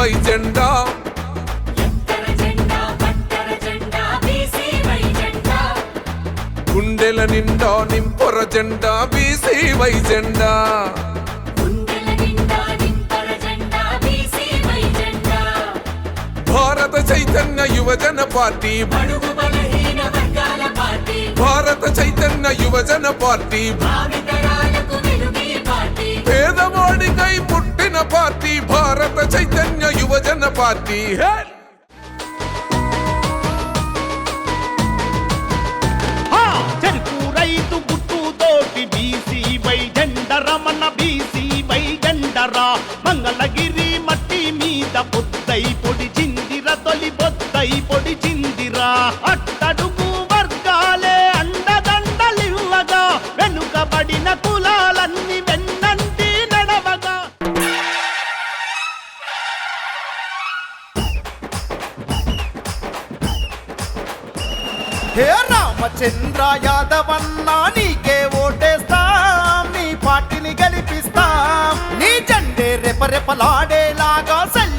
Why జెండా. గుండెల నిండా నింపొర జెండా బీసీ వై జెండా. భారత చైతన్య యువజన పార్టీ. భారత చైతన్య యువజన పార్టీ. పుట్టిన పార్టీ భారత చైతన్య యువజన పార్టీ. చెరుకు రైతు గుట్టుతోటి బీసీ వై జెండ మన బీసీ వై జెండరా మంగళగిరి హే రామచంద్ర యాదవన్నా నీకే ఓటేస్తాం నీ పార్టీని గెలిపిస్తాం. నీ జెండే రెపరెపలాడేలాగా సల్యూటే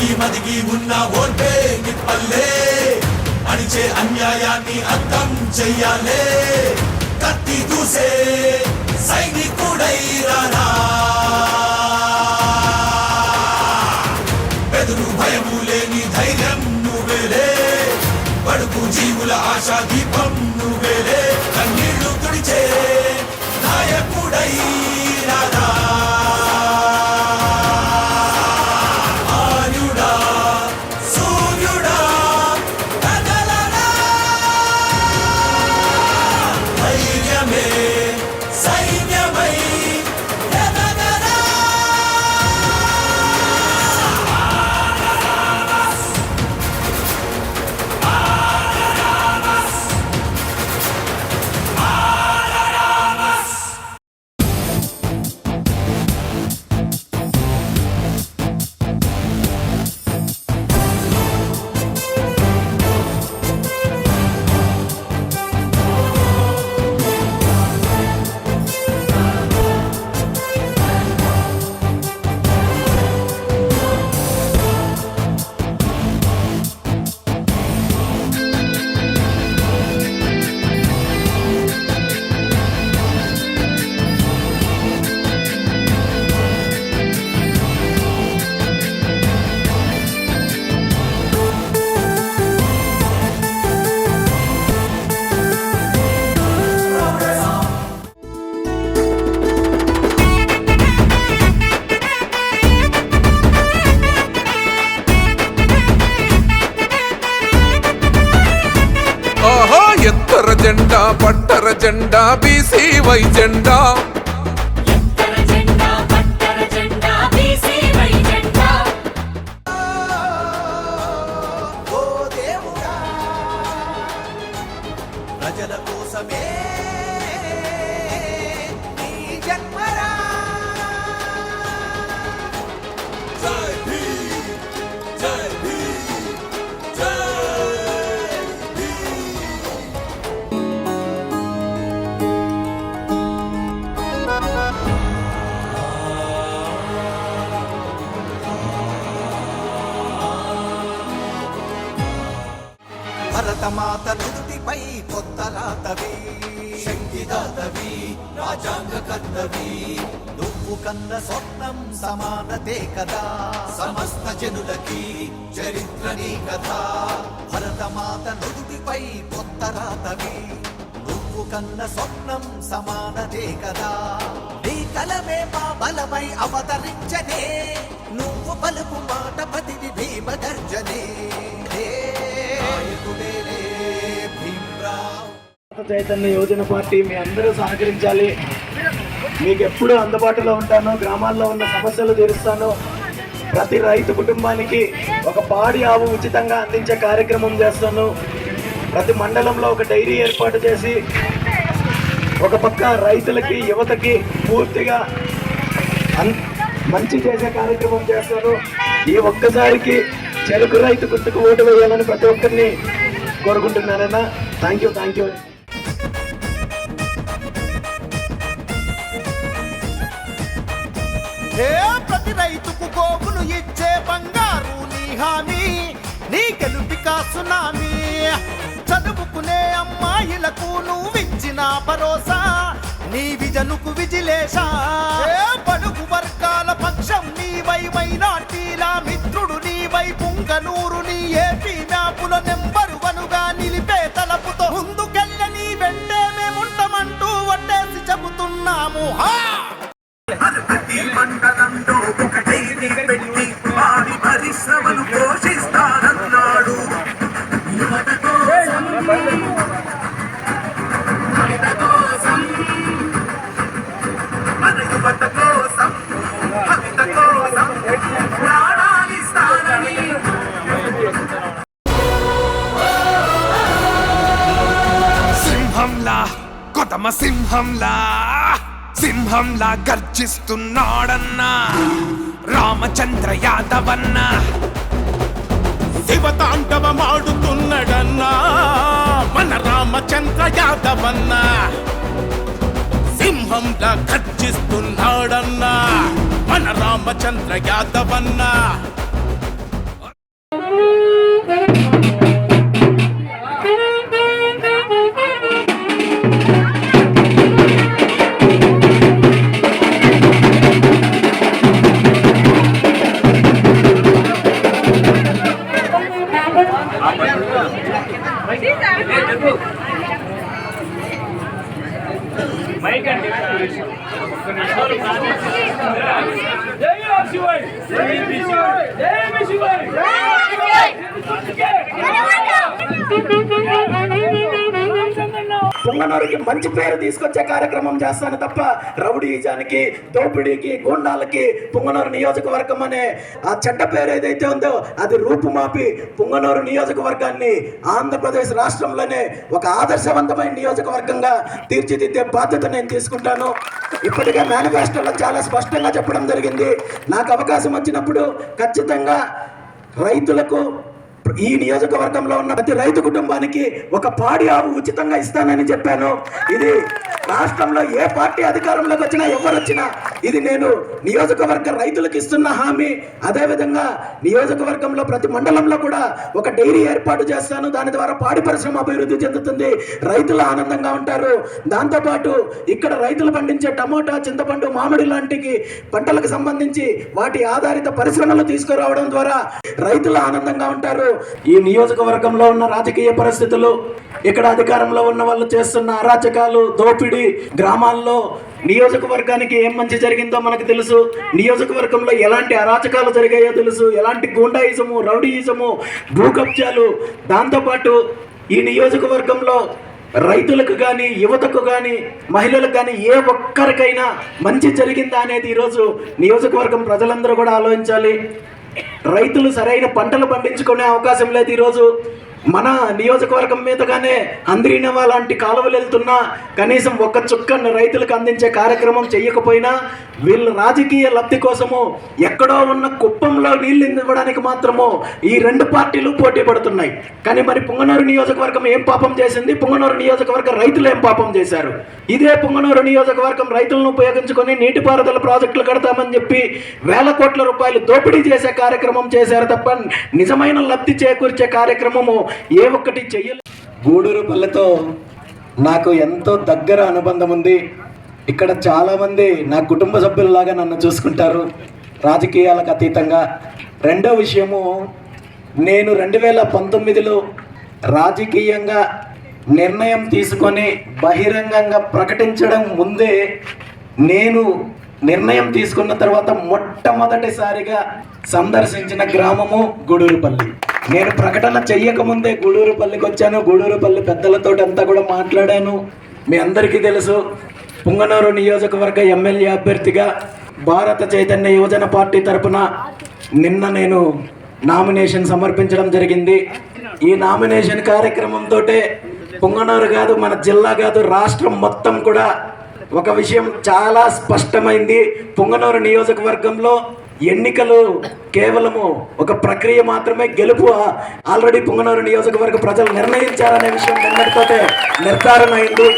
ఒదిగి మదిగి ఉన్న ఓటే నిప్పల్లే. అణిచే అన్యాయాన్ని అంతం చెయ్యాలే. కత్తి దూసే సైనికుడై రానా బెదురు భయము లేని ధైర్యం నువ్వేలే పడుపు జీవుల ఆశా దీపం నువ్వేలే కన్నీళ్ళు తుడిచే ఎత్తర జెండా పట్టర జెండా బీసీ వై జెండా. భారతమాత నుదుటిపై కొత్త రాతవి. శక్తిదాతవి రాజాంగ కర్తవి నువ్వు కన్న స్వప్నం సమానతే కదా. సమస్త జనులకి చరిత్ర నీ కదా. భరతమాత నుదుటిపై కొత్త రాతవి. నువ్వు కన్న స్వప్నం సమానతే కదా. నీ కలమే మా బలమై అవతరించనే. నువ్వు పలుకు మాట పతిని భీమ గర్జనే చైతన్య యోజన పార్టీ మీ అందరూ సహకరించాలి. మీకు ఎప్పుడూ అందుబాటులో ఉంటాను గ్రామాల్లో ఉన్న సమస్యలు తీరుస్తాను. ప్రతి రైతు కుటుంబానికి ఒక పాడి ఆవు ఉచితంగా అందించే కార్యక్రమం చేస్తాను. ప్రతి మండలంలో ఒక డైరీ ఏర్పాటు చేసి ఒక పక్క రైతులకి యువతకి పూర్తిగా మంచి చేసే కార్యక్రమం చేస్తాను. ఈ ఒక్కసారికి చెరుకు రైతు గుర్తుకు ఓటు వేయాలని ప్రతి ఒక్కరిని కోరుకుంటున్నానన్నా. థ్యాంక్ యూ థ్యాంక్ యూ ప్రతి రైతుకు గోగులు ఇచ్చే బంగారు నీ హామీ నీ గెలుపి సునామీ చదువుకునే అమ్మాయిలకు నువ్విచ్చిన భరోసా నీ విజనుకు విజిలేశా పడుగు వర్గాల పక్షం నీ నీవై మైనార్టీల మిత్ర నీవై పుంగనూరు నీ ఏపీ మ్యాపుల నెంబరు వనుగా నిలిపే తలపుతో ముందుకెళ్ళని వెంటే మేముంటామంటూ వడ్డేసి చెబుతున్నాము. హా! కొతమ సింహంలా సింహంలా గర్జిస్తున్నాడన్నా. రామచంద్ర యాదవన్న. శివతాండవమాడుతున్నాడన్నా. మన రామచంద్ర యాదవన్న. సింహంలా గర్జిస్తున్నాడన్నా. మన రామచంద్ర యాదవన్నా. పొంగనూరుకి మంచి పేరు తీసుకొచ్చే కార్యక్రమం చేస్తాను తప్ప రౌడీజానికి దోపిడీకి గుండాలకి పొంగనూరు నియోజకవర్గం అనే ఆ చెడ్డ పేరు ఏదైతే ఉందో అది రూపుమాపి పొంగనూరు నియోజకవర్గాన్ని ఆంధ్రప్రదేశ్ రాష్ట్రంలోనే ఒక ఆదర్శవంతమైన నియోజకవర్గంగా తీర్చిదిద్దే బాధ్యత నేను తీసుకుంటాను. ఇప్పటికే మేనిఫెస్టోలో చాలా స్పష్టంగా చెప్పడం జరిగింది. నాకు అవకాశం వచ్చినప్పుడు ఖచ్చితంగా రైతులకు ఈ నియోజకవర్గంలో ఉన్న ప్రతి రైతు కుటుంబానికి ఒక పాడి ఆవు ఉచితంగా ఇస్తానని చెప్పాను. ఇది రాష్ట్రంలో ఏ పార్టీ అధికారంలోకి వచ్చినా ఎవరు వచ్చినా ఇది నేను నియోజకవర్గ రైతులకు ఇస్తున్న హామీ. అదేవిధంగా నియోజకవర్గంలో ప్రతి మండలంలో కూడా ఒక డైరీ ఏర్పాటు చేస్తాను. దాని ద్వారా పాడి పరిశ్రమ అభివృద్ధి చెందుతుంది. రైతులు ఆనందంగా ఉంటారు. దాంతోపాటు ఇక్కడ రైతులు పండించే టమోటా చింతపండు మామిడి లాంటికి పంటలకు సంబంధించి వాటి ఆధారిత పరిశ్రమలు తీసుకురావడం ద్వారా రైతులు ఆనందంగా ఉంటారు. ఈ నియోజకవర్గంలో ఉన్న రాజకీయ పరిస్థితులు ఇక్కడ అధికారంలో ఉన్న వాళ్ళు చేస్తున్న అరాచకాలు దోపిడీ గ్రామాల్లో నియోజకవర్గానికి ఏం మంచి జరిగిందో మనకు తెలుసు. నియోజకవర్గంలో ఎలాంటి అరాచకాలు జరిగాయో తెలుసు. ఎలాంటి గూండాయిజము రౌడీయిజము భూ కబ్జాలు దాంతోపాటు ఈ నియోజకవర్గంలో రైతులకు కానీ యువతకు కానీ మహిళలకు కానీ ఏ ఒక్కరికైనా మంచి జరిగిందా అనేది ఈరోజు నియోజకవర్గం ప్రజలందరూ కూడా ఆలోచించాలి. రైతులు సరైన పంటలు పండించుకునే అవకాశం లేదు ఈరోజు. మన నియోజకవర్గం మీదగానే అంద్రీనవా లాంటి కాలువలు వెళ్తున్నా కనీసం ఒక్క చుక్కను రైతులకు అందించే కార్యక్రమం చేయకపోయినా వీళ్ళు రాజకీయ లబ్ధి కోసము ఎక్కడో ఉన్న కుప్పంలో నీళ్ళు ఇవ్వడానికి మాత్రము ఈ రెండు పార్టీలు పోటీ పడుతున్నాయి. కానీ మరి పుంగనూరు నియోజకవర్గం ఏం పాపం చేసింది? పుంగనూరు నియోజకవర్గం రైతులు ఏం పాపం చేశారు? ఇదే పుంగనూరు నియోజకవర్గం రైతులను ఉపయోగించుకొని నీటిపారుదల ప్రాజెక్టులు కడతామని చెప్పి వేల కోట్ల రూపాయలు దోపిడీ చేసే కార్యక్రమం చేశారు తప్ప నిజమైన లబ్ధి చేకూర్చే కార్యక్రమము ఏ ఒక్కటి చెయ్యలేదు గూడూరు పల్లెతో నాకు ఎంతో దగ్గర అనుబంధం ఉంది. ఇక్కడ చాలామంది నా కుటుంబ సభ్యులలాగా నన్ను చూసుకుంటారు. రాజకీయాలకు అతీతంగా. రెండో విషయము నేను రెండు వేల పంతొమ్మిదిలో రాజకీయంగా నిర్ణయం తీసుకొని బహిరంగంగా ప్రకటించడం ముందే నేను నిర్ణయం తీసుకున్న తర్వాత మొట్టమొదటిసారిగా సందర్శించిన గ్రామము గూడూరుపల్లి. నేను ప్రకటన చెయ్యకముందే గూడూరుపల్లికి వచ్చాను. గూడూరుపల్లి పెద్దలతో అంతా కూడా మాట్లాడాను. మీ అందరికీ తెలుసు పుంగనూరు నియోజకవర్గ ఎమ్మెల్యే అభ్యర్థిగా భారత చైతన్య యువజన పార్టీ తరపున నిన్న నేను నామినేషన్ సమర్పించడం జరిగింది. ఈ నామినేషన్ కార్యక్రమంతో పొంగనూరు కాదు మన జిల్లా కాదు రాష్ట్రం మొత్తం కూడా ఒక విషయం చాలా స్పష్టమైంది. పొంగనూరు నియోజకవర్గంలో ఎన్నికలు కేవలము ఒక ప్రక్రియ మాత్రమే. గెలుపు ఆల్రెడీ పొంగనూరు నియోజకవర్గ ప్రజలు నిర్ణయించారనే విషయం నిన్నటితోటే నిర్ధారణ అయింది.